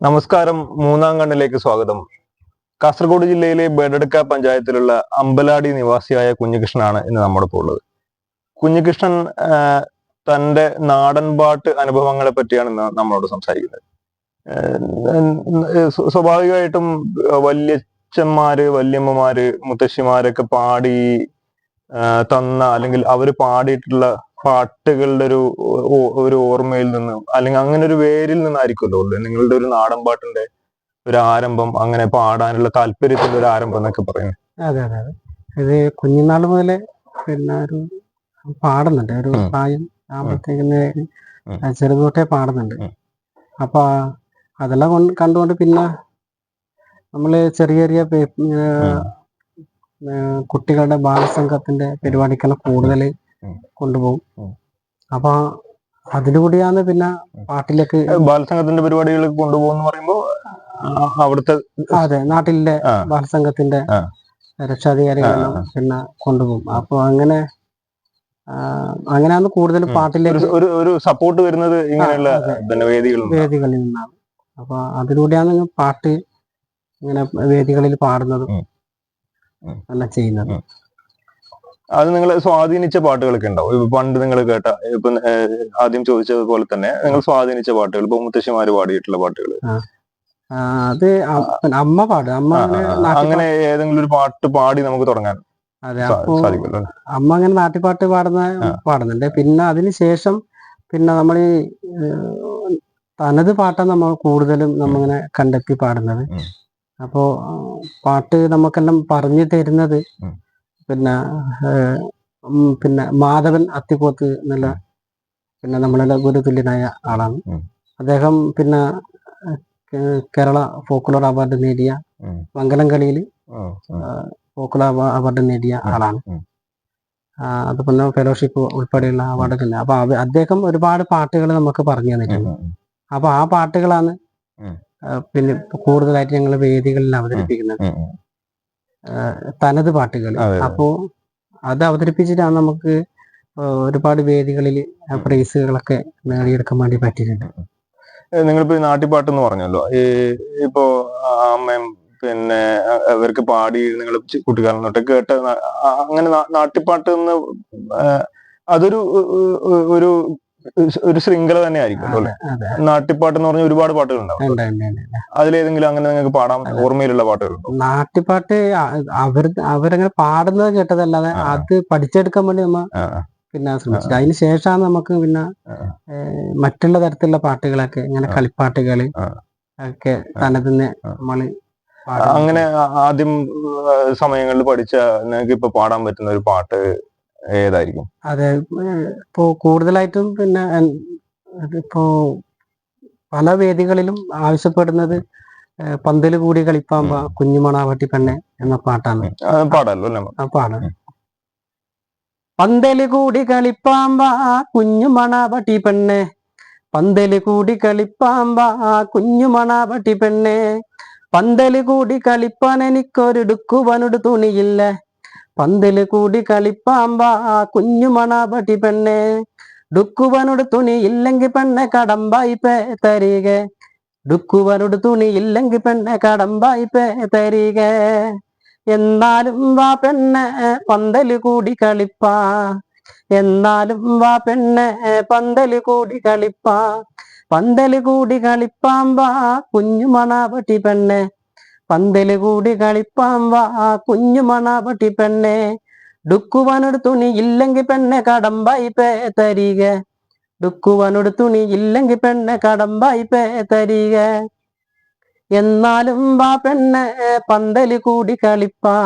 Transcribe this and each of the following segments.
നമസ്കാരം. മൂന്നാം കണ്ണിലേക്ക് സ്വാഗതം. കാസർഗോഡ് ജില്ലയിലെ ബേഡടുക്ക പഞ്ചായത്തിലുള്ള അമ്പലാടി നിവാസിയായ കുഞ്ഞികൃഷ്ണനാണ് ഇന്ന് നമ്മോടൊപ്പം ഉള്ളത്. കുഞ്ഞികൃഷ്ണൻ തന്റെ നാടൻ പാട്ട് അനുഭവങ്ങളെ പറ്റിയാണ് ഇന്ന് നമ്മളോട് സംസാരിക്കുന്നത്. സ്വാഭാവികമായിട്ടും വല്യച്ഛന്മാര് വല്യമ്മമാര് മുത്തശ്ശിമാരൊക്കെ പാടി തന്ന അല്ലെങ്കിൽ അവർ പാടിയിട്ടുള്ള പാട്ടുകളുടെ ഒരു ഒരു ഓർമ്മയിൽ നിന്ന് അല്ലെങ്കിൽ അങ്ങനെ ഒരു വേരിൽ നിന്നായിരിക്കുമല്ലോ നിങ്ങളുടെ ഒരു നാടൻ പാട്ടിന്റെ ഒരു ആരംഭം അങ്ങനെ പാടാനുള്ള താല്പര്യത്തിന്റെ ഒരു ആരംഭം എന്നൊക്കെ പറയുന്നത്. അതെ അതെ അതെ. ഇത് കുഞ്ഞുനാൾ മുതലേ പിന്നെ ഒരു പാടുന്നുണ്ട്. ഒരു. പ്രായം ആകുമ്പോഴത്തേക്കിന്. ചെറുത് തൊട്ടേ പാടുന്നുണ്ട്. അപ്പൊ അതെല്ലാം കൊണ്ട് കണ്ടുകൊണ്ട് പിന്നെ നമ്മൾ ചെറിയ ചെറിയ കുട്ടികളുടെ ബാലസംഘത്തിന്റെ പരിപാടിക്കെല്ലാം കൂടുതൽ. കൊണ്ടുപോകും. അപ്പൊ അതിലൂടെയാണ് പിന്നെ പാട്ടിലേക്ക് ബാലസംഘത്തിന്റെ പരിപാടികളിലേക്ക് കൊണ്ടുപോകുന്ന പറയുമ്പോ ആ, അവിടുത്തെ അതെ നാട്ടിലെ ബാലസംഘത്തിന്റെ രക്ഷാധികാരി രക്ഷാധികാരികളെല്ലാം. പിന്നെ കൊണ്ടുപോകും. അപ്പൊ അങ്ങനെ അങ്ങനെയാണ് കൂടുതൽ. പാട്ടിലേക്ക് ഒരു- സപ്പോർട്ട് വരുന്നത് ഇങ്ങനെയുള്ള വേദികളിൽ നിന്നാണ്. അപ്പൊ അതിലൂടെയാണ് പാട്ട് ഇങ്ങനെ വേദികളിൽ പാടുന്നതും. എല്ലാം ചെയ്യുന്നത്. അത് നിങ്ങൾ സ്വാധീനിച്ച പാട്ടുകളൊക്കെ ഉണ്ടാവും. ഇപ്പൊ പണ്ട് നിങ്ങൾ കേട്ട ഇപ്പൊ ആദ്യം ചോദിച്ചതുപോലെ തന്നെ നിങ്ങൾ സ്വാധീനിച്ച പാട്ടുകൾ ഇപ്പൊ മുത്തശ്ശിമാര് പാടിയിട്ടുള്ള പാട്ടുകൾ അത് അമ്മ പാടും. അമ്മ അങ്ങനെ ഏതെങ്കിലും ഒരു പാട്ട് പാടി നമുക്ക് തുടങ്ങാൻ അതെ അപ്പൊ അമ്മ അങ്ങനെ നാട്ടിപ്പാട്ട് പാടുന്ന. പാടുന്നുണ്ട്. പിന്നെ അതിന് ശേഷം പിന്നെ നമ്മൾ ഈ തനത് പാട്ടാണ് നമ്മൾ കൂടുതലും നമ്മങ്ങനെ കണ്ടെത്തി പാടുന്നത്. അപ്പോ പാട്ട് നമുക്കെല്ലാം പറഞ്ഞു തരുന്നത്. പിന്നെ പിന്നെ മാധവൻ അത്തിക്കോത്ത് എന്നുള്ള പിന്നെ നമ്മളെ ഗുരുതുല്യനായ ആളാണ്. അദ്ദേഹം പിന്നെ കേരള ഫോക്കുലർ അവാർഡ് നേടിയ. മംഗലം കളിയിൽ ഫോക്കുലർ അവാർഡ് നേടിയ. ആളാണ് അതുപോലെ ഫെലോഷിപ്പ് ഉൾപ്പെടെയുള്ള അവാർഡൊക്കെ ഉണ്ട് അപ്പൊ അദ്ദേഹം ഒരുപാട് പാട്ടുകൾ നമുക്ക് പറഞ്ഞു തന്നിട്ടുണ്ട് അപ്പൊ ആ പാട്ടുകളാണ് പിന്നെ കൂടുതലായിട്ട് ഞങ്ങൾ വേദികളിൽ അവതരിപ്പിക്കുന്നത്. തനത് പാട്ടുകൾ. അതെ. അപ്പോ അത് അവതരിപ്പിച്ചിട്ടാണ് നമുക്ക് ഒരുപാട് വേദികളിൽ പ്രൈസുകളൊക്കെ നേടിയെടുക്കാൻ വേണ്ടി പറ്റിയിട്ടുണ്ട്. നിങ്ങളിപ്പോ ഈ നാട്ടിപ്പാട്ട് എന്ന് പറഞ്ഞല്ലോ. ഈ ഇപ്പോ അമ്മയും പിന്നെ അവർക്ക് പാടി നിങ്ങൾ കുട്ടിക്കാലം തൊട്ട് കേട്ട അങ്ങനെ നാട്ടിപ്പാട്ട് എന്ന് അതൊരു ഒരു ഒരു ശൃംഖല തന്നെ ആയിരിക്കും അല്ലെ? നാട്ടിപ്പാട്ട് എന്ന് പറഞ്ഞ ഒരുപാട് പാട്ടുകൾ ഉണ്ടാവും. അതിലേതെങ്കിലും അങ്ങനെ നിങ്ങൾക്ക് പാടാം ഓർമ്മയിലുള്ള പാട്ടുകൾ നാട്ടിപ്പാട്ട് അവർ അവരങ്ങനെ പാടുന്നത് കേട്ടതല്ലാതെ അത് പഠിച്ചെടുക്കാൻ വേണ്ടി നമ്മ പിന്നെ ശ്രമിച്ചത് അതിന് ശേഷമാണ് നമുക്ക് പിന്നെ മറ്റുള്ള തരത്തിലുള്ള പാട്ടുകളൊക്കെ ഇങ്ങനെ കളിപ്പാട്ടുകൾ ഒക്കെ തന്നെ തന്നെ നമ്മൾ അങ്ങനെ ആദ്യം സമയങ്ങളിൽ പഠിച്ച നിങ്ങൾക്ക് ഇപ്പൊ പാടാൻ പറ്റുന്ന ഒരു പാട്ട് ഏതായിരിക്കും? അതെ ഇപ്പോ കൂടുതലായിട്ടും പിന്നെ ഇപ്പോ പല വേദികളിലും ആവശ്യപ്പെടുന്നത് പന്തൽ കൂടി കളിപ്പാമ്പ കുഞ്ഞുമണാവട്ടി പെണ്ണെ എന്ന പാട്ടാണ്. പാടാണ്. പന്തൽ കൂടി കളിപ്പാമ്പ കുഞ്ഞുമണാവട്ടി പെണ്ണെ. പന്തൽ കൂടി കളിപ്പാമ്പ കുഞ്ഞുമണാവട്ടി പെണ്ണെ. പന്തൽ കൂടി കളിപ്പാൻ എനിക്കൊരിടുക്കുവനൊരു തുണിയില്ല. പന്തൽ കൂടി കളിപ്പാമ്പാ കുഞ്ഞു മണാവട്ടി പെണ്ണെ. ഡുക്കുവനോട് തുണി ഇല്ലെങ്കിൽ പെണ്ണെ കടമ്പായി പേ തരിക. ഡുക്കുവനോട് തുണി ഇല്ലെങ്കിൽ പെണ്ണെ കടമ്പായി പേ തരിക. എന്നാലും വാ പെണ്ണെ പന്തൽ കൂടി കളിപ്പാ. എന്നാലും വാ പെണ്ണെ പന്തൽ കൂടി കളിപ്പാ. പന്തൽ കൂടി കളിപ്പാമ്പാ കുഞ്ഞു മണാവട്ടി പെണ്ണെ. പന്തൽ കൂടി കളിപ്പാമ്പാ കുഞ്ഞു മണാപട്ടി പെണ്ണെ. ഡുക്കുവാനോട് തുണി ഇല്ലെങ്കിൽ പെണ്ണെ കടമ്പായി പേ തരിക. ഡുക്കുവാനോട് തുണി ഇല്ലെങ്കിൽ പെണ്ണെ കടമ്പായി പേ തരിക. എന്നാലും വാ പെണ്ണെ പന്തൽ കൂടി കളിപ്പാ.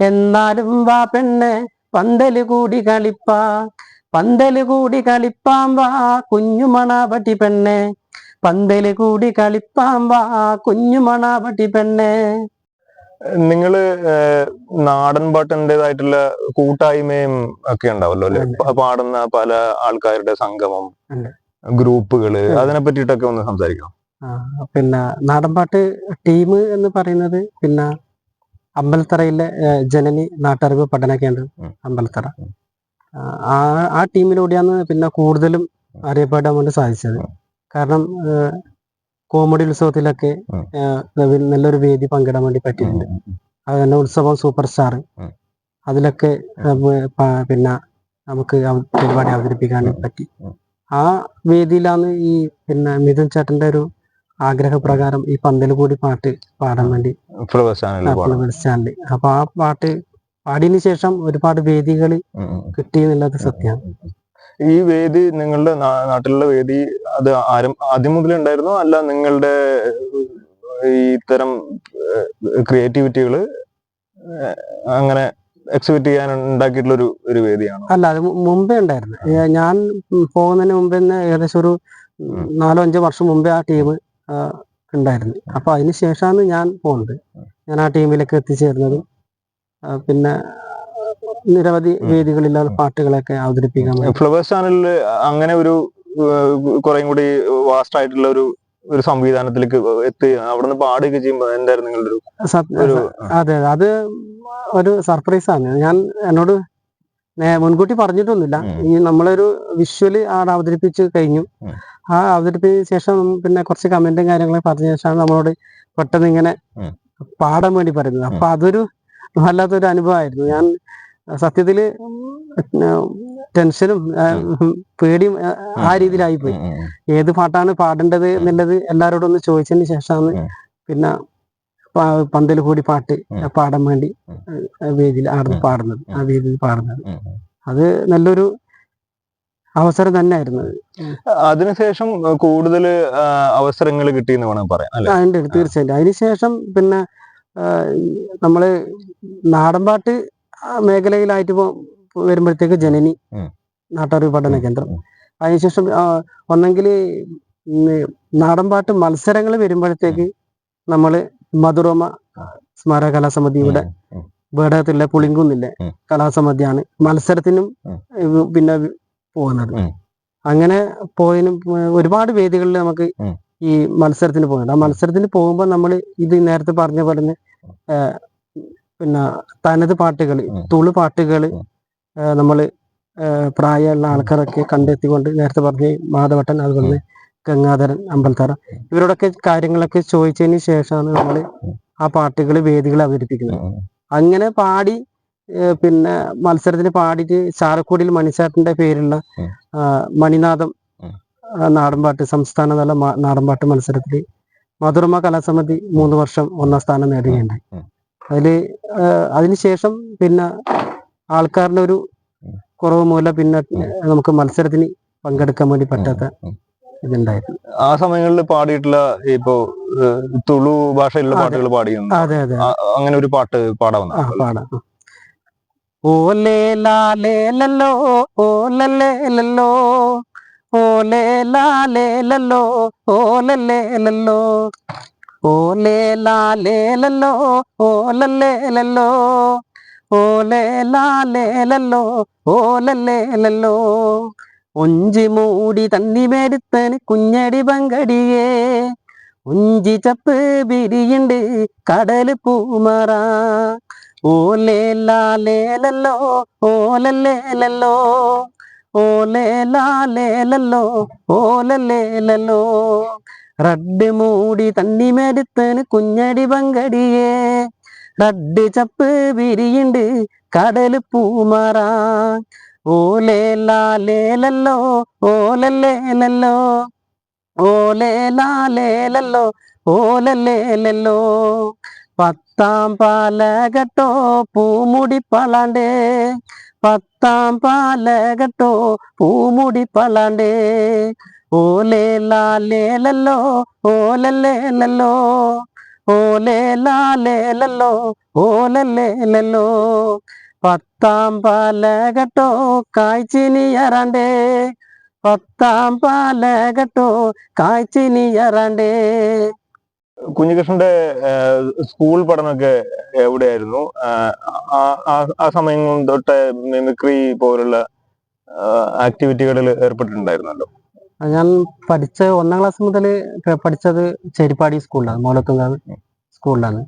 എന്നാലും വാ പെണ്ണെ പന്തൽ കൂടി കളിപ്പാ. പന്തൽ കൂടി കളിപ്പാമ്പാ കുഞ്ഞു മണാപട്ടി പെണ്ണെ. പന്തൽ കൂടി കളിപ്പാമ്പാ കുഞ്ഞു മണാപട്ടി പെണ്ണെ. നിങ്ങൾ നാടൻ പാട്ടിന്റെതായിട്ടുള്ള കൂട്ടായ്മയും ഒക്കെ ഉണ്ടാവല്ലോ അല്ലെ? പാടുന്ന പല ആൾക്കാരുടെ സംഗമം. ഗ്രൂപ്പുകൾ. അതിനെ പറ്റിയിട്ടൊക്കെ ഒന്ന് സംസാരിക്കാം പിന്നെ നാടൻപാട്ട് ടീം എന്ന് പറയുന്നത് പിന്നെ അമ്പലത്തറയിലെ ജനനി നാട്ടറിവ് പഠന കേന്ദ്രം. അമ്പലത്തറ. ആ ആ ടീമിലൂടെയാണ് പിന്നെ കൂടുതലും അറിയപ്പെടാൻ വേണ്ടി സാധിച്ചത്. കാരണം കോമഡി ഉത്സവത്തിലൊക്കെ നവീൻ നല്ലൊരു വേദി പങ്കിടാൻ വേണ്ടി പറ്റിയിട്ടുണ്ട്. അത് തന്നെ ഉത്സവം സൂപ്പർ സ്റ്റാർ. അതിലൊക്കെ പിന്നെ നമുക്ക് പരിപാടി അവതരിപ്പിക്കാൻ പറ്റി. ആ. വേദിയിലാണ് ഈ പിന്നെ മിഥുൻ ചേട്ടന്റെ ഒരു ആഗ്രഹപ്രകാരം ഈ പന്തൽ കൂടി പാട്ട് പാടാൻ വേണ്ടി ഫ്ലവേഴ്സ് അപ്പൊ ആ പാട്ട് പാടിയതിനു ശേഷം ഒരുപാട് വേദികൾ. കിട്ടി എന്നുള്ളത് സത്യമാണ് ഈ വേദി നിങ്ങളുടെ നാട്ടിലുള്ള വേദി അത് ആരും ആദ്യം മുതലേ ഉണ്ടായിരുന്നോ? അല്ല നിങ്ങളുടെ ഈ ഇത്തരം ക്രിയേറ്റിവിറ്റികൾ അങ്ങനെ എക്സിബിറ്റ് ചെയ്യാൻ ഉണ്ടാക്കിയിട്ടുള്ള ഒരു ഒരു വേദിയാണോ? അല്ല അത് മുമ്പേ ഉണ്ടായിരുന്നു. ഞാൻ പോകുന്നതിന് മുമ്പേ തന്നെ ഏകദേശം ഒരു നാലോ അഞ്ചോ വർഷം മുമ്പേ ആ ടീം ഉണ്ടായിരുന്നു. അപ്പൊ അതിന് ശേഷമാണ് ഞാൻ പോകുന്നത് ഞാൻ ആ ടീമിലേക്ക് എത്തിച്ചേർന്നതും പിന്നെ നിരവധി വേദികളിൽ പാട്ടുകളൊക്കെ അവതരിപ്പിക്കാൻ ഫ്ലവേഴ്സ് ചാനലിൽ അങ്ങനെ ഒരു കുറെ കൂടി വാസ്റ്റ് ആയിട്ടുള്ള ഒരു ഒരു സംവിധാനത്തിലേക്ക് എത്തി. അവിടെ നിന്ന് പാടുകയൊക്കെ ചെയ്യുമ്പോൾ എന്തായിരുന്നു നിങ്ങളുടെ ഒരു അതെ അതെ. അത് ഒരു സർപ്രൈസ് ആണ്. ഞാൻ എന്നോട് മുൻകൂട്ടി പറഞ്ഞിട്ടൊന്നുമില്ല. ഈ നമ്മളൊരു വിഷ്വലി ആടെ അവതരിപ്പിച്ച് കഴിഞ്ഞു. ആ അവതരിപ്പിച്ച ശേഷം പിന്നെ കുറച്ച് കമന്റും കാര്യങ്ങളൊക്കെ പറഞ്ഞ ശേഷമാണ് നമ്മളോട് പെട്ടെന്ന് ഇങ്ങനെ പാടാൻ വേണ്ടി പറയുന്നത്. അപ്പൊ അതൊരു വല്ലാത്തൊരു അനുഭവമായിരുന്നു. ഞാൻ സത്യത്തിൽ ടെൻഷനും പേടിയും ആ, രീതിയിലായി പോയി ഏത് പാട്ടാണ് പാടേണ്ടത് എന്നുള്ളത് എല്ലാവരോടും ഒന്ന് ചോദിച്ചതിന് ശേഷമാണ് പിന്നെ പന്തൽ കൂടി പാട്ട് പാടാൻ വേണ്ടി വേദിയിൽ ആടുന്ന് പാടുന്നത് ആ വേദിയിൽ പാടുന്നത്. അത് നല്ലൊരു അവസരം തന്നെയായിരുന്നു. അത്. അതിനുശേഷം കൂടുതൽ അവസരങ്ങൾ കിട്ടിയെന്ന് വേണം പറയാം ഉണ്ട്, തീർച്ചയായിട്ടും. അതിനുശേഷം പിന്നെ നമ്മൾ നാടൻപാട്ട് ആ മേഖലയിലായിട്ട് വരുമ്പോഴത്തേക്ക് ജനനി ഉം. നാട്ടറിവ് പഠന കേന്ദ്രം. അതിനുശേഷം ഒന്നെങ്കിൽ നാടൻപാട്ട് മത്സരങ്ങൾ വരുമ്പോഴത്തേക്ക് നമ്മൾ മധുരമ സ്മാരക കലാസമിതിയുടെ വേടകത്തിലെ വേടകത്തില്ല പുളിങ്കുന്നില്ലേ. കലാസമിതിയാണ്. മത്സരത്തിനും പിന്നെ പോകുന്നത് അങ്ങനെ പോയതിനും ഒരുപാട് വേദികളിൽ നമുക്ക് ഈ മത്സരത്തിന് പോകുന്നുണ്ട് ആ മത്സരത്തിന് പോകുമ്പോൾ നമ്മൾ ഇത് നേരത്തെ പറഞ്ഞ പോലെ പിന്നെ തനത് പാട്ടുകൾ. തുളു പാട്ടുകൾ നമ്മൾ പ്രായമുള്ള ആൾക്കാരൊക്കെ കണ്ടെത്തിക്കൊണ്ട് നേരത്തെ പറഞ്ഞ മാധവട്ടൻ അതുപോലെ തന്നെ ഗംഗാധരൻ അമ്പലത്തറ ഇവരോടൊക്കെ കാര്യങ്ങളൊക്കെ ചോദിച്ചതിന് ശേഷമാണ് നമ്മൾ ആ പാട്ടുകൾ വേദികൾ അവതരിപ്പിക്കുന്നത്. അങ്ങനെ പാടി പിന്നെ മത്സരത്തിന് പാടിയിട്ട് ചാലക്കുടിയിൽ മണിച്ചാട്ടിന്റെ പേരുള്ള. മണിനാഥം നാടൻപാട്ട് സംസ്ഥാന തല നാടൻപാട്ട് മത്സരത്തിൽ മധുരമ കലാസമിതി മൂന്ന് വർഷം ഒന്നാം സ്ഥാനം നേടുകയുണ്ടായി. അതിൽ അതിനുശേഷം പിന്നെ ആൾക്കാരുടെ ഒരു. കുറവ് മൂലം പിന്നെ നമുക്ക് മത്സരത്തിന് പങ്കെടുക്കാൻ വേണ്ടി പറ്റാത്ത. ഇതുണ്ടായിരുന്നു ആ സമയങ്ങളിൽ പാടിയിട്ടുള്ള ഇപ്പോ തുളു ഭാഷയിലുള്ള. പാട്ടുകൾ പാടിയുന്നു അതെ അതെ അങ്ങനെ ഒരു പാട്ട് ആ പാടാം ഓലേ ലാലേ ലല്ലോ ഓലല്ലേ ലല്ലോ ഓലേ ലാലേ ലല്ലോ ഓലല്ലേ ലേലാ ലേലല്ലോ ഓ ലല്ലേലല്ലോ ഓ ലേലാ ലേലല്ലോ ഓ ലല്ലേലല്ലോ ഒഞ്ചി മൂടി തന്നി മേടുത്തന് കുഞ്ഞടി പങ്കടിയേ. ഉഞ്ചി ചപ്പ് ബിരിയുണ്ട് കടൽ പൂമറ. ഓലേ ലാലേ ലല്ലോ ഓലല്ലേ റഡ് മൂടി തന്നി മേടിത്തന് കുഞ്ഞടി പങ്കടിയേ. റഡ് ചപ്പ് വിരിയുണ്ട് കടൽ പൂമറ. ഓലേ ഓലല്ലേലല്ലോ ഓലേലാലേലല്ലോ ഓലല്ലേലല്ലോ ഓലേ ലാലേ ലല്ലോ ഓലല്ലേ ലല്ലോ. പത്താം പാലകട്ടോ പൂമുടി പളാണ്ടേ. പത്താം പാലകട്ടോ പൂമുടി പളാണ്ടേ. ഓലേ ലാലേ ലല്ലോ ഓലല്ലേ ലല്ലോ ഓലേ ലാലേ ലല്ലോ ലല്ലേ ലല്ലോ പത്താം പാലകട്ടോ കായ്ച്ചിനിയറാണ്ടേ പത്താം പാലകട്ടോ കായ്ച്ചിനിയറാണ്ടേ കുഞ്ഞികൃഷ്ണന്റെ സ്കൂൾ പഠനമൊക്കെ എവിടെയായിരുന്നു? ആ സമയം തൊട്ട് മിമിക്രി പോലുള്ള ആക്ടിവിറ്റികളിൽ ഏർപ്പെട്ടിട്ടുണ്ടായിരുന്നല്ലോ. ഞാൻ പഠിച്ച ഒന്നാം ക്ലാസ് മുതൽ പഠിച്ചത് ചേരിപ്പാടി സ്കൂളിലാണ് മോലത്തുങ്കാവ് സ്കൂളിലാണ്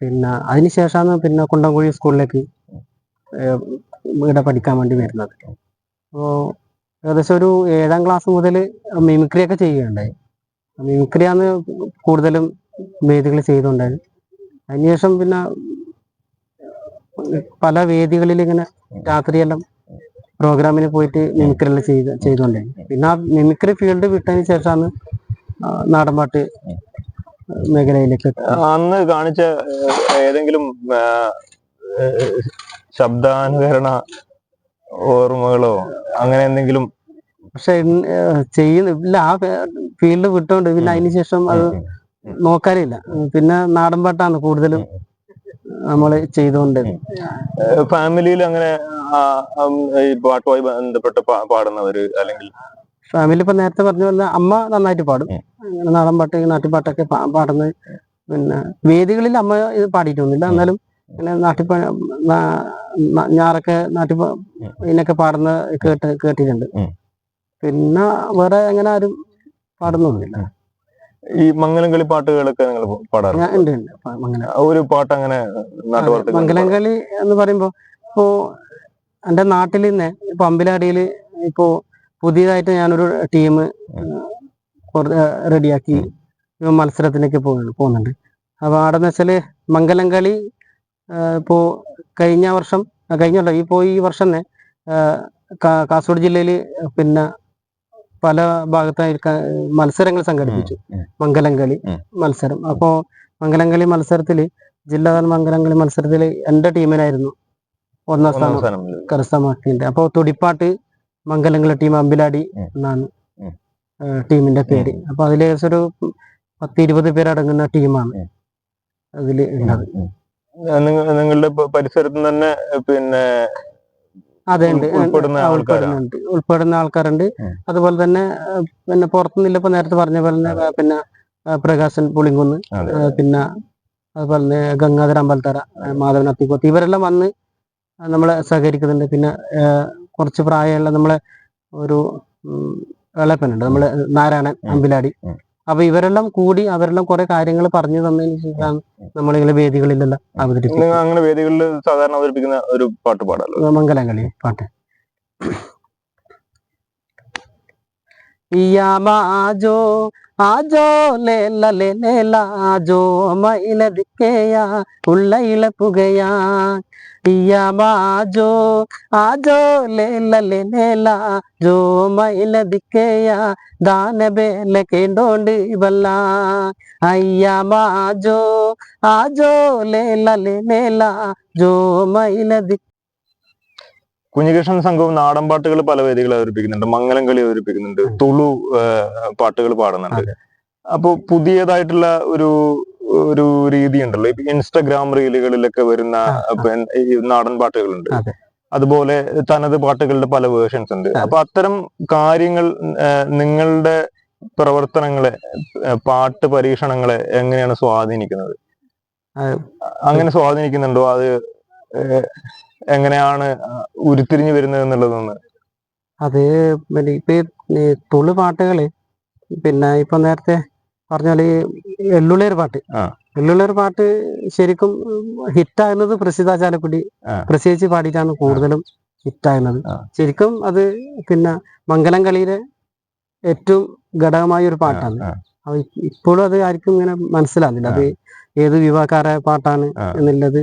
പിന്നെ അതിനുശേഷമാണ് പിന്നെ കുണ്ടംകുഴി സ്കൂളിലേക്ക് ഇവിടെ പഠിക്കാൻ വേണ്ടി വരുന്നത്. അപ്പോൾ ഏകദേശം ഒരു ഏഴാം ക്ലാസ് മുതൽ മിമിക്രിയൊക്കെ ചെയ്യുകയുണ്ടായി. മിമിക്രിയാണ് കൂടുതലും വേദികൾ ചെയ്തുകൊണ്ടായി അതിനുശേഷം പിന്നെ പല വേദികളിൽ ഇങ്ങനെ രാത്രിയെല്ലാം പ്രോഗ്രാമിന് പോയിട്ട് മിമിക്രി എല്ലാം ചെയ്ത് ചെയ്തോണ്ടേ പിന്നെ ആ മിമിക്രി ഫീൽഡ് വിട്ടതിന് ശേഷമാണ് നാടൻപാട്ട് മേഖലയിലേക്ക് അന്ന് കാണിച്ച ഏതെങ്കിലും ശബ്ദാനുകരണ ഓർമ്മകളോ അങ്ങനെ എന്തെങ്കിലും? പക്ഷെ ചെയ്യുന്ന ഇല്ല ആ ഫീൽഡ് വിട്ടോണ്ട് പിന്നെ അതിന് ശേഷം അത് നോക്കാനില്ല. പിന്നെ നാടൻപാട്ടാണ് കൂടുതലും നമ്മൾ ചെയ്തുകൊണ്ട്. ഫാമിലിയിൽ അങ്ങനെ ഈ പാട്ടുമായി ബന്ധപ്പെട്ട് പാടുന്നവര് അല്ലെങ്കിൽ ഫാമിലി ഇപ്പൊ നേരത്തെ പറഞ്ഞ പോലെ അമ്മ നന്നായിട്ട് പാടും. നാടൻ നാട്ടുപാട്ടൊക്കെ നാട്ടിപ്പാട്ടൊക്കെ പാടുന്നത് പിന്നെ വേദികളിൽ അമ്മ ഇത് പാടിയിട്ടൊന്നുമില്ല. എന്നാലും പിന്നെ നാട്ടിപ്പാ ഞാറൊക്കെ നാട്ടി ഇതിനൊക്കെ പാടുന്ന കേട്ട് കേട്ടിട്ടുണ്ട്. പിന്നെ വേറെ അങ്ങനെ ആരും പാടുന്നൊന്നുമില്ല. ഈ മംഗലം കളി പാട്ടുകളൊക്കെ നിങ്ങൾ പാടാറുണ്ട്? ഒരു പാട്ട് അങ്ങനെ മംഗലം കളി എന്ന് പറയുമ്പോ ഇപ്പോ എന്റെ നാട്ടിൽ തന്നെ ഇപ്പൊ അമ്പിലാടിയിൽ ഇപ്പോ പുതിയതായിട്ട് ഞാനൊരു ടീം റെഡിയാക്കി മത്സരത്തിനൊക്കെ പോകുന്നു പോകുന്നുണ്ട്. അപ്പൊ അവിടെ എന്ന് വെച്ചാൽ മംഗലം കളി ഇപ്പോ കഴിഞ്ഞ വർഷം കഴിഞ്ഞല്ല ഇപ്പോ ഈ വർഷം തന്നെ കാസർഗോഡ് ജില്ലയിൽ പിന്നെ പല ഭാഗത്തായി മത്സരങ്ങൾ സംഘടിപ്പിച്ചു. മംഗലം കളി മത്സരം. അപ്പോ മംഗലം കളി മത്സരത്തിൽ ജില്ലാതല മംഗലം കളി മത്സരത്തിൽ എന്റെ ടീമിനായിരുന്നു ഒന്നാം സ്ഥാനം കരസ്ഥമാക്കിയിട്ടുണ്ട് അപ്പോൾ തുടിപ്പാട്ട് മംഗലംകളി ടീം അമ്പിലാടി. എന്നാണ് ടീമിന്റെ പേര്. അപ്പൊ അതിൽ ഏകദേശം ഒരു പത്ത് ഇരുപത് പേരടങ്ങുന്ന ടീമാണ്. അതിൽ ഉള്ളത്. നിങ്ങളുടെ പരിസരത്ത് തന്നെ പിന്നെ അതെ ഉണ്ട്? ഉൾപ്പെടുന്നുണ്ട്. ഉൾപ്പെടുന്ന ആൾക്കാരുണ്ട്. അതുപോലെ തന്നെ പിന്നെ പുറത്തുനിന്നില്ല ഇപ്പൊ നേരത്തെ പറഞ്ഞ പോലെ തന്നെ പിന്നെ പ്രകാശൻ പുളിങ്കുന്ന്. പിന്നെ അതുപോലെ തന്നെ ഗംഗാധര അമ്പലത്തറ മാധവൻ അത്തിക്കോത്ത് ഇവരെല്ലാം വന്ന് നമ്മളെ സഹകരിക്കുന്നുണ്ട്. പിന്നെ കുറച്ച് പ്രായമുള്ള നമ്മളെ ഒരു ഉം, ഇളപ്പനുണ്ട് നമ്മളെ നാരായണൻ അമ്പിലാടി. അപ്പൊ ഇവരെല്ലാം കൂടി അവരെല്ലാം കുറെ കാര്യങ്ങൾ പറഞ്ഞു തന്നതിന് ശേഷമാണ് നമ്മളിങ്ങനെ വേദികളിലെല്ലാം അവതരിപ്പിക്കുന്നത് അങ്ങനെ വേദികളിൽ സാധാരണ അവതരിപ്പിക്കുന്ന ഒരു പാട്ട് പാടാലോ? മംഗലങ്ങളി പാട്ട്. ഇയാമാജോ ఆజో லேல லேல ఆజో மயில దిక్కేయా உள்ள இல புகையா ఇయ్యమాజో ఆజో లేలలేలా జో మైల దిక్కేయా దాన బేలకేండోండి అయ్యా మాజో ఆజో లేలలేలా జో మైల దిక్కే കുഞ്ഞികൃഷ്ണൻ സംഘവും നാടൻ പാട്ടുകൾ പല വേദികൾ അവതരിപ്പിക്കുന്നുണ്ട്. മംഗലം കളി അവതരിപ്പിക്കുന്നുണ്ട്. തുളു പാട്ടുകൾ പാടുന്നുണ്ട്. അപ്പോൾ അപ്പൊ പുതിയതായിട്ടുള്ള ഒരു ഒരു രീതി ഉണ്ടല്ലോ ഇപ്പൊ ഇൻസ്റ്റഗ്രാം റീലുകളിലൊക്കെ വരുന്ന നാടൻ പാട്ടുകളുണ്ട്. അതുപോലെ തനത് പാട്ടുകളുടെ പല വേർഷൻസ് ഉണ്ട്. അപ്പൊ അത്തരം കാര്യങ്ങൾ നിങ്ങളുടെ പ്രവർത്തനങ്ങളെ പാട്ട് പരീക്ഷണങ്ങളെ എങ്ങനെയാണ് സ്വാധീനിക്കുന്നത്? അങ്ങനെ സ്വാധീനിക്കുന്നുണ്ടോ? അത് എങ്ങനെയാണ് ഉരുത്തിരിഞ്ഞു വരുന്നത് എന്നുള്ളതൊന്ന്. അത് ഇപ്പൊ ഈ തുളു പാട്ടുകൾ പിന്നെ ഇപ്പൊ നേരത്തെ പറഞ്ഞ പോലെ ഈ എള്ളുള്ളേർ പാട്ട്. എള്ളുള്ളേർ പാട്ട് ശരിക്കും ഹിറ്റാകുന്നത് പ്രസിദ്ധ ചാലക്കുടി പ്രസിദ്ധിച്ച് പാടിയിട്ടാണ് കൂടുതലും ഹിറ്റാകുന്നത്. ശരിക്കും അത് പിന്നെ മംഗലം കളിയിലെ ഏറ്റവും ഘടകമായ ഒരു പാട്ടാണ് ഇപ്പോഴും അത് ആർക്കും ഇങ്ങനെ മനസ്സിലാകുന്നില്ല. അത് ഏത് വിവാഹക്കാര പാട്ടാണ്. എന്നുള്ളത്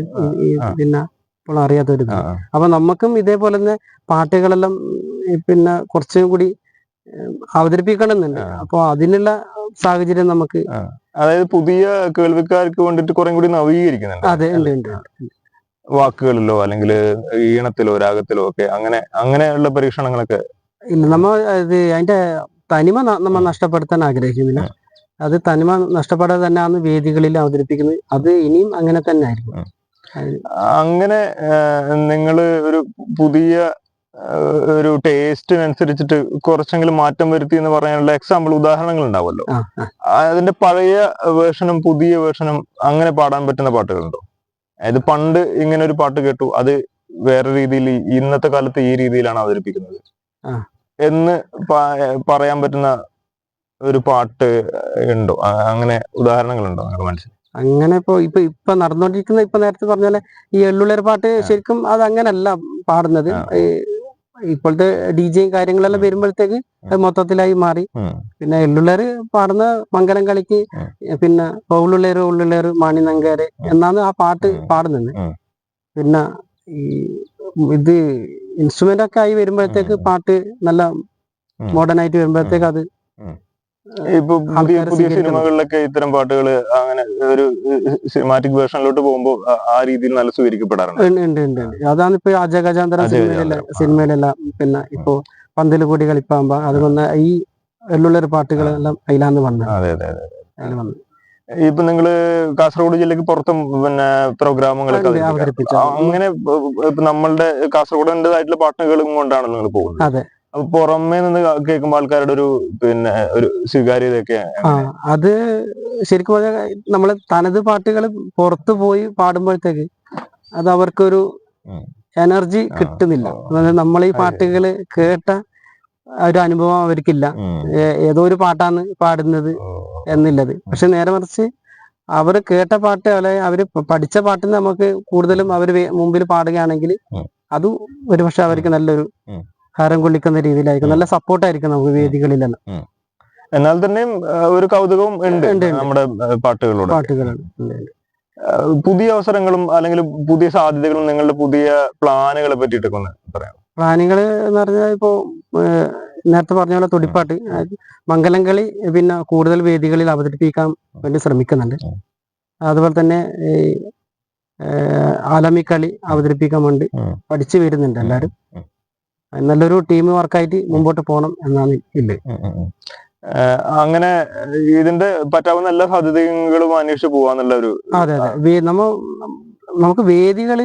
പിന്നെ ഇപ്പോൾ അറിയാത്തൊരു. അപ്പൊ നമുക്കും ഇതേപോലെ തന്നെ പാട്ടുകളെല്ലാം പിന്നെ കുറച്ചും കൂടി അവതരിപ്പിക്കണമെന്നുണ്ട്. ആ. അപ്പൊ അതിനുള്ള സാഹചര്യം നമുക്ക് അതായത് പുതിയ കേൾവിക്കാർക്ക് വേണ്ടിട്ട് കുറെ കൂടി നവീകരിക്കുന്നുണ്ട്. അതെ ഉണ്ട് ഉണ്ട് വാക്കുകളിലോ അല്ലെങ്കിൽ ഈണത്തിലോ രാഗത്തിലോ ഒക്കെ അങ്ങനെ അങ്ങനെയുള്ള പരീക്ഷണങ്ങളൊക്കെ ഇല്ല നമ്മ ഇത് അതിന്റെ തനിമ നമ്മൾ നമ്മ നഷ്ടപ്പെടുത്താൻ ആഗ്രഹിക്കുന്നില്ല. അത് തനിമ നഷ്ടപ്പെടാതെ തന്നെയാണ് വേദികളിൽ അവതരിപ്പിക്കുന്നത്. അത് ഇനിയും അങ്ങനെ തന്നെ ആയിരിക്കും. അങ്ങനെ നിങ്ങൾ ഒരു പുതിയ ഒരു ടേസ്റ്റിനനുസരിച്ചിട്ട് കുറച്ചെങ്കിലും മാറ്റം വരുത്തി എന്ന് പറയാനുള്ള എക്സാമ്പിൾ ഉദാഹരണങ്ങൾ ഉണ്ടാവുമല്ലോ. അതിന്റെ പഴയ വേർഷനും പുതിയ വേർഷനും അങ്ങനെ പാടാൻ പറ്റുന്ന പാട്ടുകളുണ്ടോ? അതായത് പണ്ട് ഇങ്ങനെ ഒരു പാട്ട് കേട്ടു അത് വേറെ രീതിയിൽ ഇന്നത്തെ കാലത്ത് ഈ രീതിയിലാണ് അവതരിപ്പിക്കുന്നത്. എന്ന് പറയാൻ പറ്റുന്ന ഒരു പാട്ട് ഉണ്ടോ? അങ്ങനെ ഉദാഹരണങ്ങളുണ്ടോ നിങ്ങളുടെ മനസ്സിൽ? അങ്ങനെ ഇപ്പൊ ഇപ്പൊ ഇപ്പൊ നടന്നുകൊണ്ടിരിക്കുന്ന ഇപ്പൊ നേരത്തെ പറഞ്ഞ പോലെ ഈ എള്ളുള്ളേർ പാട്ട് ശരിക്കും അത് അങ്ങനല്ല പാടുന്നത്. ഇപ്പോഴത്തെ ഡി ജെയും കാര്യങ്ങളെല്ലാം വരുമ്പോഴത്തേക്ക് മൊത്തത്തിലായി മാറി. പിന്നെ എള്ളുള്ളേര് പാടുന്ന മംഗലം കളിക്ക് പിന്നെ ഉള്ളുള്ളേര് ഉള്ളുള്ളേര് മാണി നങ്കേര് എന്നാണ് ആ പാട്ട്. പാടുന്നത്. പിന്നെ ഈ ഇത് ഇൻസ്ട്രുമെന്റ് ഒക്കെ ആയി വരുമ്പോഴത്തേക്ക് പാട്ട് നല്ല മോഡേൺ ആയിട്ട് വരുമ്പോഴത്തേക്ക് അത് ഇപ്പൊ പുതിയ പുതിയ സിനിമകളിലൊക്കെ ഇത്തരം പാട്ടുകൾ അങ്ങനെ ഒരു സിനിമാറ്റിക് വേർഷനിലോട്ട് പോകുമ്പോൾ ആ രീതിയിൽ നല്ല സ്വീകരിക്കപ്പെടാറുണ്ട്. ഉണ്ട്. അതാണ് ഇപ്പൊ അജഗജാന്തര സിനിമയിലെല്ലാം പിന്നെ ഇപ്പോ പന്തൽ കൂടി കളിപ്പാമ്പ അതുകൊണ്ട് ഈ എള്ളുള്ളൊരു പാട്ടുകളെല്ലാം അതിലാന്ന് വന്നത് അതെ അതെ അതിൽ വന്നു. ഇപ്പൊ നിങ്ങൾ കാസർഗോഡ് ജില്ലക്ക് പുറത്തും പിന്നെ പ്രോഗ്രാമുകളൊക്കെ. അങ്ങനെ ഇപ്പൊ നമ്മളുടെ കാസർഗോഡ് പാട്ടുകളും കൊണ്ടാണ് നിങ്ങൾ പോകുന്നത്. പുറമേ നിന്ന് കേൾക്കുമ്പോൾ ആൾക്കാരുടെ ഒരു പിന്നെ ഒരു സ്വീകാര്യതയൊക്കെ അത് ശരിക്കും പറഞ്ഞാൽ നമ്മൾ തനത് പാട്ടുകൾ പുറത്തു പോയി പാടുമ്പോഴത്തേക്ക് അത് അവർക്കൊരു എനർജി കിട്ടുന്നില്ല നമ്മൾ ഈ. പാട്ടുകൾ കേട്ട ഒരു അനുഭവം അവർക്കില്ല. ഏതോ ഒരു പാട്ടാണ് പാടുന്നത്. എന്നുള്ളത് പക്ഷെ നേരെ മറിച്ച് അവർ കേട്ട പാട്ട് അല്ലെ അവർ പഠിച്ച പാട്ടിന് നമുക്ക് കൂടുതലും അവർ മുമ്പിൽ പാടുകയാണെങ്കിൽ. അത് ഒരുപക്ഷെ അവർക്ക് നല്ലൊരു. ഹരം കൊള്ളിക്കുന്ന രീതിയിലായിരിക്കും. നല്ല സപ്പോർട്ടായിരിക്കും നമുക്ക് വേദികളിലെല്ലാം എന്നാൽ തന്നെയും ഒരു കൗതുകവും ഉണ്ട്. നമ്മുടെ പാട്ടുകളോട് പാട്ടുകളാണ് പുതിയ അവസരങ്ങളും അല്ലെങ്കിൽ പുതിയ സാധ്യതകളും നിങ്ങളുടെ പുതിയ പ്ലാനുകളെ പറ്റിയിട്ടൊക്കെ ഒന്ന് പറയാം പ്ലാനുകൾ എന്ന് പറഞ്ഞാൽ ഇപ്പോ നേരത്തെ പറഞ്ഞ പോലെ തുടിപ്പാട്ട്. മംഗലം കളി പിന്നെ കൂടുതൽ വേദികളിൽ അവതരിപ്പിക്കാൻ വേണ്ടി ശ്രമിക്കുന്നുണ്ട്. അതുപോലെ തന്നെ ഈ ആലമി ആലമിക്കളി അവതരിപ്പിക്കാൻ വേണ്ടി പഠിച്ചു വരുന്നുണ്ട് എല്ലാവരും. ഉം. നല്ലൊരു ടീം വർക്കായിട്ട് മുമ്പോട്ട് പോകണം എന്നാണ് ഇല്ല. അങ്ങനെ ഇതിന്റെ പറ്റാവുന്ന എല്ലാ സാധ്യതകളും അന്വേഷിച്ച് പോവാന്നുള്ള ഒരു അതെ. അതെ നമ്മ നമുക്ക് വേദികൾ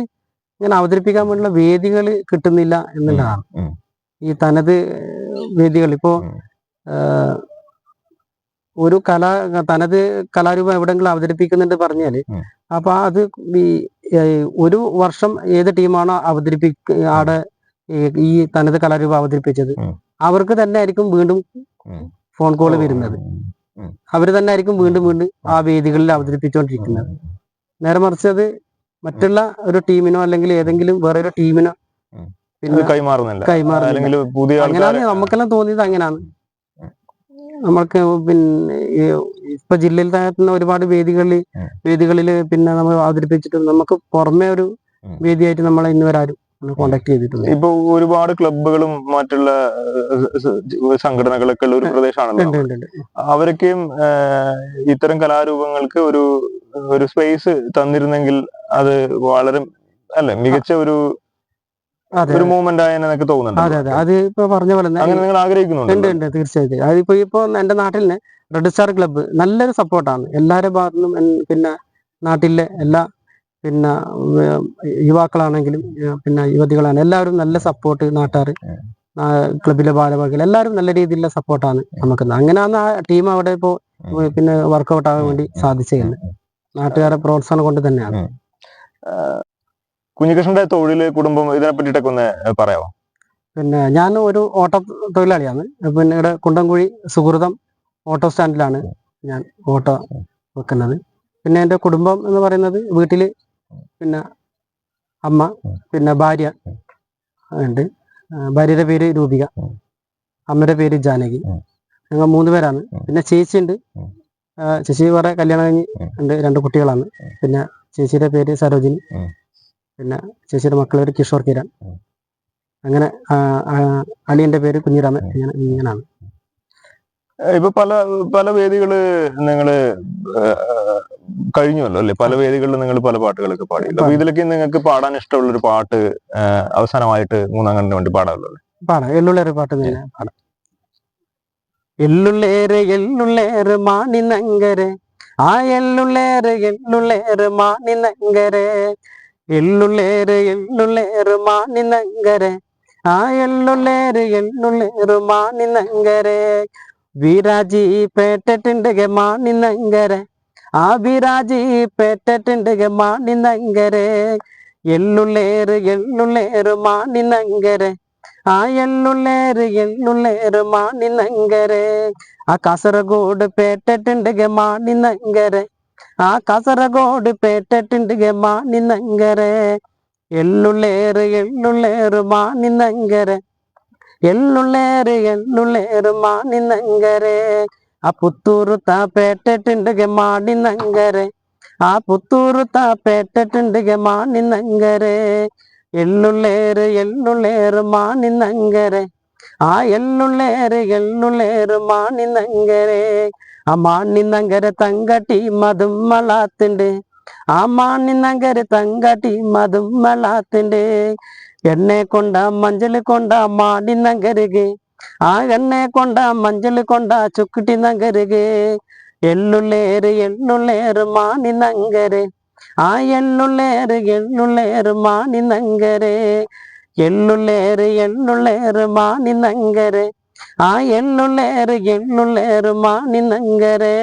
ഇങ്ങനെ അവതരിപ്പിക്കാൻ വേണ്ടിയുള്ള വേദികൾ കിട്ടുന്നില്ല എന്നുള്ളതാണ്. ഈ തനത് വേദികൾ. ഇപ്പോ ഒരു കലാ തനത് കലാരൂപം എവിടെങ്കിലും അവതരിപ്പിക്കുന്നുണ്ട് പറഞ്ഞാൽ. അപ്പൊ അത് ഈ ഒരു വർഷം ഏത് ടീമാണോ അവതരിപ്പിക്ക ആടെ ഈ- തനത് കലാരൂപം അവതരിപ്പിച്ചത്. അവർക്ക് തന്നെ ആയിരിക്കും വീണ്ടും ഫോൺ കോൾ വരുന്നത്. അവർ തന്നെ ആയിരിക്കും വീണ്ടും വീണ്ടും ആ വേദികളിൽ അവതരിപ്പിച്ചുകൊണ്ടിരിക്കുന്നത് നേരെ മറിച്ച് അത് മറ്റുള്ള ഒരു ടീമിനോ അല്ലെങ്കിൽ ഏതെങ്കിലും വേറൊരു ടീമിനോ പിന്നെ കൈമാറുന്നില്ല. കൈമാറുന്നില്ല. അങ്ങനെയാണ് നമുക്കെല്ലാം തോന്നിയത് അങ്ങനെയാണ്. നമ്മൾക്ക് പിന്നെ ഇപ്പൊ ജില്ലയിൽ തന്നെ ഒരുപാട് വേദികളിൽ. വേദികളിൽ പിന്നെ നമ്മൾ അവതരിപ്പിച്ചിട്ട് നമുക്ക് പുറമെ ഒരു വേദിയായിട്ട് നമ്മളെ ഇന്ന് ആരും കോണ്ടാക്ട് ചെയ്തിട്ടുണ്ട് ഇപ്പൊ ഒരുപാട് ക്ലബുകളും മറ്റുള്ള സംഘടനകളൊക്കെ ഉള്ള ഒരു പ്രദേശമാണല്ലോ അവരൊക്കെയും ഇത്തരം കലാരൂപങ്ങൾക്ക് ഒരു ഒരു സ്പേസ് തന്നിരുന്നെങ്കിൽ അത് വളരെ അല്ലെ മികച്ച ഒരു ഒരു മൂവ്മെന്റ് ആയെന്ന് എനിക്ക് തോന്നുന്നുണ്ട്? അതെ അതെ. അത് ഇപ്പൊ പറഞ്ഞ പോലെ അങ്ങനെ നിങ്ങൾ ആഗ്രഹിക്കുന്നുണ്ട് ഉണ്ട് തീർച്ചയായിട്ടും. അതിപ്പോ ഇപ്പൊ എന്റെ നാട്ടിൽ റെഡ് സ്റ്റാർ ക്ലബ്ബ് നല്ലൊരു സപ്പോർട്ടാണ് എല്ലാവരുടെ ഭാഗത്തുനിന്നും പിന്നെ നാട്ടിലെ എല്ലാ പിന്നെ യുവാക്കളാണെങ്കിലും പിന്നെ യുവതികളാണ്. എല്ലാവരും നല്ല സപ്പോർട്ട് നാട്ടാർ ക്ലബിലെ ഭാരവാഹികൾ എല്ലാവരും നല്ല രീതിയിലുള്ള സപ്പോർട്ടാണ് നമുക്ക് അങ്ങനെയാണ് ആ ടീം അവിടെ ഇപ്പോ പിന്നെ വർക്കൗട്ട് ആകാൻ വേണ്ടി സാധിച്ചത് നാട്ടുകാരെ പ്രോത്സാഹനം കൊണ്ട് തന്നെയാണ്. കുഞ്ഞികൃഷ്ണന്റെ തൊഴിൽ കുടുംബം ഇതിനെ പറ്റിയിട്ടൊക്കെ ഒന്ന് പറയാമോ പിന്നെ ഞാൻ ഒരു ഓട്ടോ തൊഴിലാളിയാണ്. പിന്നെ ഇവിടെ കുണ്ടംകുഴി സുഹൃതം ഓട്ടോ സ്റ്റാൻഡിലാണ് ഞാൻ ഓട്ടോ വെക്കുന്നത്. പിന്നെ എന്റെ കുടുംബം എന്ന് പറയുന്നത് വീട്ടിൽ പിന്നെ അമ്മ പിന്നെ ഭാര്യ ഉണ്ട്. ഭാര്യയുടെ പേര് രൂപിക. അമ്മയുടെ പേര് ജാനകി. ഞങ്ങൾ മൂന്ന് പേരാണ്. പിന്നെ ചേച്ചി ഉണ്ട്. ചേച്ചി വേറെ കല്യാണം കഴിഞ്ഞ് ഉണ്ട്. രണ്ട് കുട്ടികളാണ്. പിന്നെ ചേച്ചിയുടെ പേര് സരോജിനി. പിന്നെ ചേച്ചിയുടെ മക്കളെ പേര് കിഷോർ കിരൺ. അങ്ങനെ അളിയന്റെ പേര് കുഞ്ഞിരാമൻ. ഇങ്ങനെ ഇങ്ങനെയാണ്. ഏഹ് ഇപ്പൊ പല പല വേദികൾ നിങ്ങൾ ഏഹ് കഴിഞ്ഞുവല്ലോ അല്ലെ? പല വേദികളിലും നിങ്ങൾ പല പാട്ടുകളൊക്കെ പാടി അപ്പൊ ഇതിലൊക്കെ നിങ്ങൾക്ക് പാടാൻ ഇഷ്ടമുള്ള ഒരു പാട്ട് അവസാനമായിട്ട് മൂന്നാം കണ്ണിന് വേണ്ടി പാടാമല്ലോ? പാടാം. എള്ളുള്ളേറ് പാട്ട് തന്നെ പാടാം. എള്ളുള്ളേറ് എള്ളുള്ളേറ് മാണി നങ്കരെ ആ എല്ലുള്ളേറെ എല്ലുള്ളേറെ മാണി നങ്കരെ എല്ലുള്ളേറെ എല്ലുള്ളേറെ മാണി നങ്കരെ ആ എല്ലുള്ളേറെ എല്ലുള്ളേറെ മാണി നങ്കരെ വീരാജി പേട്ടിട്ടുണ്ടെങ്കിൽ മാണി നങ്കരെ ആ വിരാജി മാണി നങ്കരെ എള്ളുള്ളേറ് എള്ളുള്ളേറ് മാണി നങ്കരെ ആ എള്ളുള്ളേറ് എള്ളുള്ളേറ് മാണി നങ്കരെ ആ കാസർഗോഡ് പേട്ടിട്ടുണ്ടെങ്കിൽ മാണി നങ്കരെ ആ കാസർഗോഡ് പേട്ടിട്ടുണ്ടെങ്കിൽ മാണി നങ്കരെ എള്ളുള്ളേറ് എള്ളുള്ളേറ് മാണി നങ്കരെ എള്ളുള്ളേറ് എള്ളുള്ളേറ് മാണിനങ്കരെ. ആ പുത്തൂറ് താ പേട്ടിട്ടുണ്ട് ഗമാണി നങ്കരെ. ആ പുത്തൂറ് താ പേട്ടിട്ടുണ്ട് ഗമാണി നങ്കരെ. എള്ളുള്ളേറ് എള്ളുള്ളേറ് മാണിനങ്കരെ ആ എള്ളുള്ളേറ് എള്ളുള്ളേറ് മാണിനങ്കരെ ആ മാണിനങ്കര തങ്കട്ടി മതും മളാത്തുണ്ട്. ആ മാണിനങ്കര തങ്കട്ടി മതും മളാത്തുണ്ട്. എണ്ണെ കൊണ്ട മഞ്ചൾ കൊണ്ട മാണി നഗരുകെ ആ എണ്ണെ കൊണ്ട മഞ്ചൾ കൊണ്ട ചുക്കുട്ടി നഗരുകെ എള്ളുള്ളേറ് എള്ളുള്ളേറ് മാണി നങ്കരെ ആ എള്ളുള്ളേറ് എള്ളുള്ളേറ് മാണി നങ്കരെ എള്ളുള്ളേറ് എള്ളുള്ളേറ് മാണി നങ്കരെ ആ എള്ളുള്ളേറ് എള്ളുള്ളേറ് മാണി നങ്കരെ